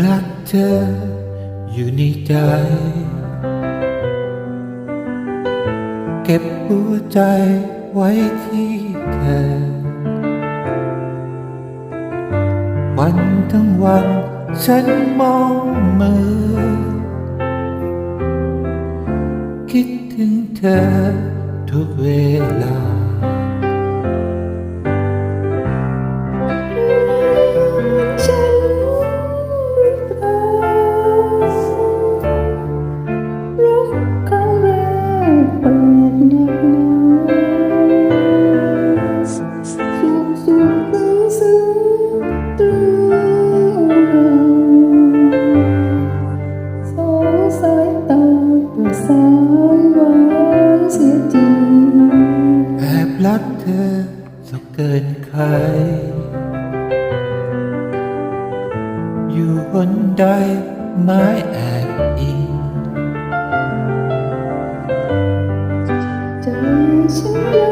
รักเธออยู่ในใจ เก็บหัวใจไว้ที่เธอ วันทั้งวันฉันมองมือ คิดถึงเธอทุกเวลา จะเกินใคร อยู่บนใดไม้แอบอิงใจฉันยัง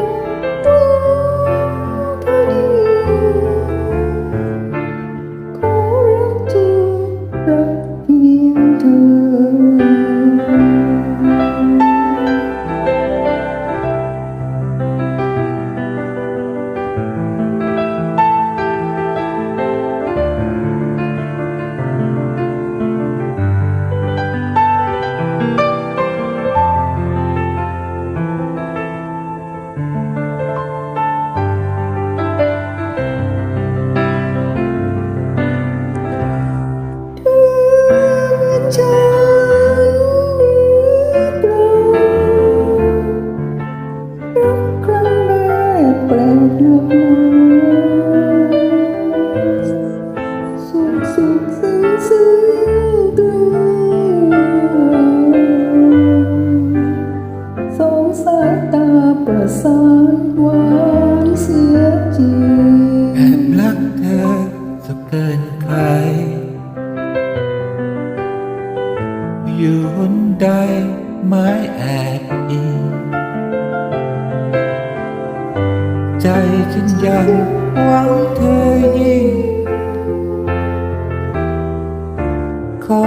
แปลกหนักหนาสุขสุขซึ้งซึ้งตรึงสองสายตาประสานหวานเสียจริงแอบรักเธอสักเกินใคร อยู่บนใดไม้แอบอิง ใจฉันยังหวังเธอยิ่งขอ